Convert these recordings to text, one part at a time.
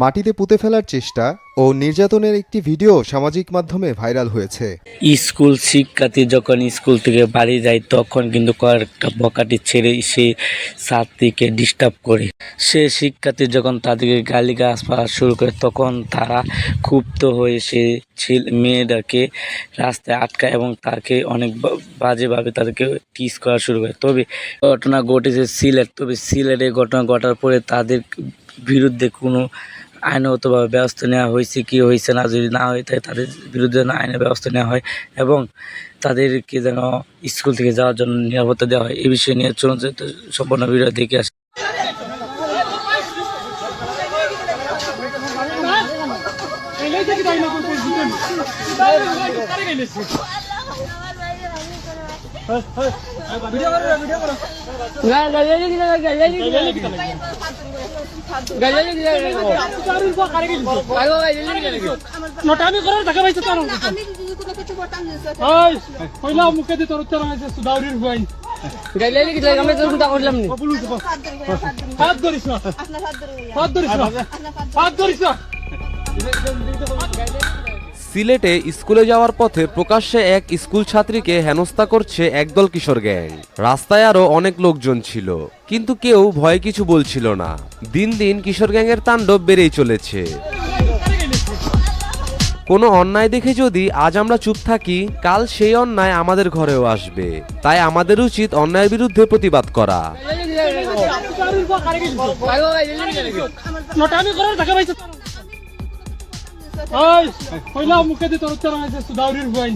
মাটিতে পুঁতে ফেলার চেষ্টা ও নির্যাতনের একটি ভিডিও সামাজিক মাধ্যমে ভাইরাল হয়েছে। স্কুল শিক্ষার্থী যখন স্কুল থেকে বাড়ি যায়, তখন কিন্তু কয়েকটা বকাটি ছেড়ে সে ছাত্রীকে ডিস্টার্ব করে। সে শিক্ষার্থী যখন তাদেরকে গালি গাছ শুরু করে, তখন তারা ক্ষুব্ধ হয়ে সে মেয়েটাকে রাস্তায় আটকায় এবং তাকে অনেক বাজেভাবে তাদেরকে টিস করা শুরু করে। তবে ঘটনা ঘটেছে সিলেট, তবে সিলেটে ঘটনা ঘটার পরে তাদের বিরুদ্ধে কোনো আইনগতভাবে ব্যবস্থা নেওয়া হয়েছে কি হয়েছে না, যদি না হয়ে থাকে তাদের বিরুদ্ধে যেন আইনের ব্যবস্থা নেওয়া হয় এবং তাদেরকে যেন স্কুল থেকে যাওয়ার জন্য নিরাপত্তা দেওয়া হয়। এই বিষয়ে নিয়ে যে সম্পূর্ণ ভিডিও দেখে আসি। নটামি করার দেখা পাইছে তোর কইলা মুখে দি তোর উত্তর আছে সুদাউরির তো হাত ধরে হাত ধরিস হাত ধরিস হাত ধরিস সিলেটে স্কুলে যাওয়ার পথে প্রকাশ্যে এক স্কুল ছাত্রীকে হেনস্থা করছে একদল কিশোর গ্যাং। রাস্তায় আরও অনেক লোকজন ছিল, কিন্তু কেউ ভয় কিছু বলছিল না। দিন দিন কিশোর গ্যাংয়ের তাণ্ডব বেড়েই চলেছে। কোনো অন্যায় দেখে যদি আজ আমরা চুপ থাকি, কাল সেই অন্যায় আমাদের ঘরেও আসবে। তাই আমাদের উচিত অন্যায়ের বিরুদ্ধে প্রতিবাদ করা। করার ওই কইলা মুখে দি তোর উত্তর আছে সুদাউরির বই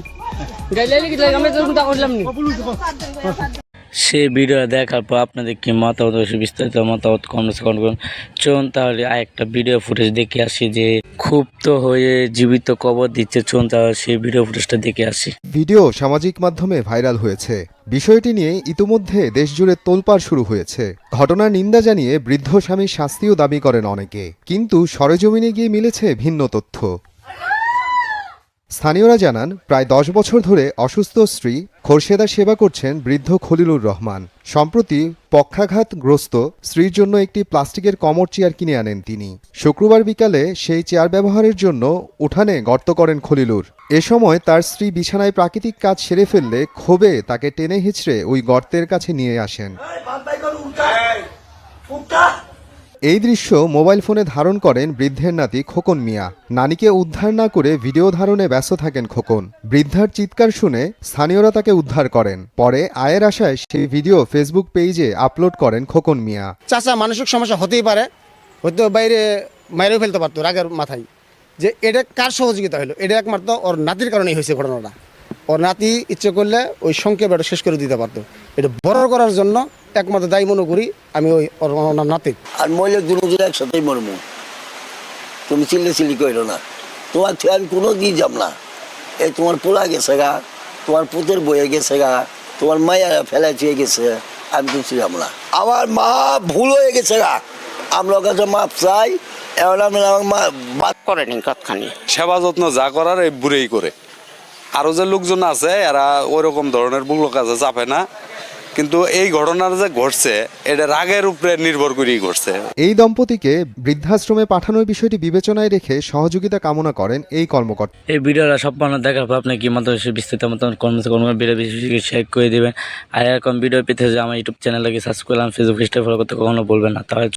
গাইলে কি লাগে আমি নি। সে ভিডিও দেখার পর আপনাদের কি মতামত বিস্তারিত মতামত কমেন্টস কমেন্ট করুন। চলুন তাহলে আরেকটা ভিডিও ফুটেজ দেখে আসি যে ক্ষুব্ধ হয়ে জীবিত কবর দিচ্ছে চলুন তা সেই ভিডিও ফুটেজটা দেখে আসি। ভিডিও সামাজিক মাধ্যমে ভাইরাল হয়েছে। বিষয়টি নিয়ে ইতিমধ্যে দেশজুড়ে তোলপাড় শুরু হয়েছে। ঘটনার নিন্দা জানিয়ে বৃদ্ধ স্বামীর শাস্তিও দাবি করেন অনেকে। কিন্তু সরেজমিনে গিয়ে মিলেছে ভিন্ন তথ্য। স্থানীয়রা জানান, প্রায় দশ বছর ধরে অসুস্থ স্ত্রী খোরশেদা সেবা করছেন বৃদ্ধ খলিলুর রহমান। সম্প্রতি পক্ষাঘাতগ্রস্ত স্ত্রীর জন্য একটি প্লাস্টিকের কমর চেয়ার কিনে আনেন তিনি। শুক্রবার বিকালে সেই চেয়ার ব্যবহারের জন্য উঠানে গর্ত করেন খলিলুর। এ সময় তার স্ত্রী বিছানায় প্রাকৃতিক কাজ সেরে ফেললে ক্ষোভে তাকে টেনে হিঁচড়ে ওই গর্তের কাছে নিয়ে আসেন। এই দৃশ্য মোবাইল ফোনে ধারণ করেন বৃদ্ধের নাতি খোকন মিয়া। নানিকে উদ্ধার না করে ভিডিও ধারণে ব্যস্ত থাকেন খোকন। বৃদ্ধার চিৎকার শুনে স্থানীয়রা তাকে উদ্ধার করেন। পরে আয়ের আশায় সেই ভিডিও ফেসবুক পেজে আপলোড করেন খোকন মিয়া। চাচা, মানসিক সমস্যা হতেই পারে, হয়তো বাইরে মাইরেও ফেলতে পারতো রাগের মাথায়। যে এটা কার সহযোগিতা হলো? এটা একমাত্র ওর নাতির কারণেই হয়েছে ঘটনাটা। ওর নাতি ইচ্ছে করলে ওই সংক্ষেপ শেষ করে দিতে পারতো। এটা বড় করার জন্য একমাত্র দায়ী মনে করি আমি ওই ওনার নাতির আর মহিলা দুজন একসাথেই মরমু তুমি চিল্লি চিল্লি কইরো না। তোমার থেকে আমি কোনো দিয়ে যাব না। এই তোমার পোলা গেছে গা তোমার পুতের বয়ে গেছে গা তোমার মায়া ফেলা চেয়ে গেছে আমি কিছু যাব না। আমার মা ভুল হয়ে গেছে গা। আমরা কাছে মাপ চাই এবার আমরা আমার মা বাদ করেনি কতখানি সেবা যত্ন যা করার এই বুড়েই করে। আরও যে লোকজন আছে এরা ওইরকম ধরনের বুকলো কাজে চাপে না। কিন্তু এই ঘটনার যে ঘটছে এটা রাগের উপরে নির্ভর করেই ঘটছে। এই দম্পতিকে বৃদ্ধাশ্রমে পাঠানোর বিষয়টি বিবেচনায় রেখে সহযোগিতা কামনা করেন এই কর্মকর্তা। এই ভিডিওটা মানুষ দেখার পর আপনি কি মতো বিস্তারিত মতন কমেন্টস কর্ম ভিডিও বেশি বেশি শেয়ার করে দিবেন। আর এরকম ভিডিও পেতে যে আমার ইউটিউব চ্যানেলে সাবস্ক্রাইব করলাম ফেসবুক পেজটা ফলো করতে কখনো বলবেন না। তাহলে